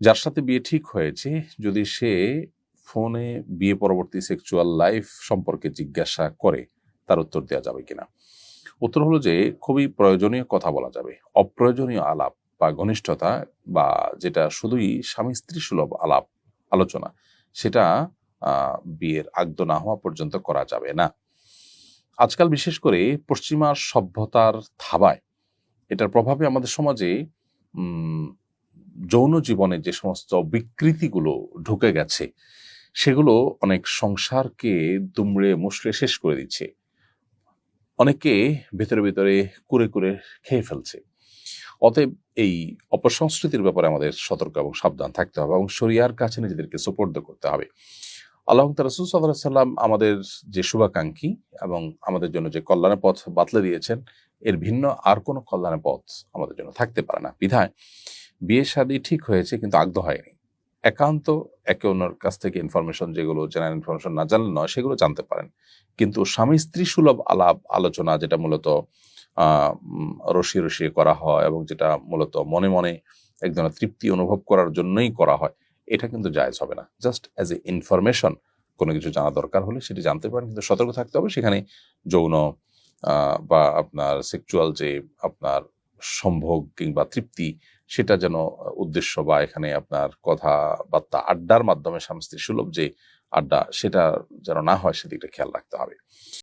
যার সাথে বিয়ে ঠিক হয়েছে, যদি সে ফোনে বিয়ে পরবর্তী সেক্সুয়াল লাইফ সম্পর্কে জিজ্ঞাসা করে, তার উত্তর দেওয়া যাবে কিনা? উত্তর হলো যে, খুবই প্রয়োজনীয় কথা বলা যাবে। অপ্রয়োজনীয় আলাপ বা ঘনিষ্ঠতা বা যেটা শুধুই স্বামী স্ত্রী সুলভ আলাপ আলোচনা, সেটা বিয়ের আগ্দ না হওয়া পর্যন্ত করা যাবে না। আজকাল বিশেষ করে পশ্চিমা সভ্যতার থাবায় এটার প্রভাবে আমাদের সমাজে যৌন জীবনে যে সমস্ত বিকৃতিগুলো ঢুকে গেছে, সেগুলো অনেক সংসারকে দুমড়ে মুষড়ে শেষ করে দিচ্ছে। অনেকে ভেতরে ভেতরে কুরে কুরে খেয়ে ফেলছে। অতএব এই অপসংস্কৃতির ব্যাপারে আমাদের সতর্ক এবং সাবধান থাকতে হবে এবং শরিয়ার কাছে নিজেদেরকে সুপর্দ করতে হবে। আল্লাহ রসুল সাল্লাহ সাল্লাম আমাদের যে শুভাকাঙ্ক্ষী এবং আমাদের জন্য যে কল্যাণের পথ বাতলে দিয়েছেন, এর ভিন্ন আর কোনো কল্যাণের পথ আমাদের জন্য থাকতে পারে না। বিধায় বিয়ে শাদী ঠিক হয়েছে, কিন্তু আগ্রহ হয়নি একান্ত একে অন্যের কাছ থেকে ইনফরমেশন যেগুলো জেনারেল ইনফরমেশন না জানলে নয়, সেগুলো জানতে পারেন। কিন্তু স্বামী স্ত্রী সুলভ আলাপ আলোচনা যেটা মূলত রসিয়ে রসিয়ে করা হয় এবং যেটা মূলত মনে মনে এক ধরনের তৃপ্তি অনুভব করার জন্যই করা হয়, এটা কিন্তু জায়েজ হবে না। জাস্ট অ্যাজ এ ইনফরমেশন কোনো কিছু জানা দরকার হলে সেটি জানতে পারেন, কিন্তু সতর্ক থাকতে হবে। সেখানে যৌন বা আপনার সেক্সুয়াল যে আপনার সম্ভোগ কিংবা তৃপ্তি, সেটা যেন উদ্দেশ্য বা এখানে আপনার কথাবার্তা, আড্ডার মাধ্যমে স্বামী স্ত্রী সুলভ যে আড্ডা, সেটা যেন না হয়, সেদিকটা খেয়াল রাখতে হবে।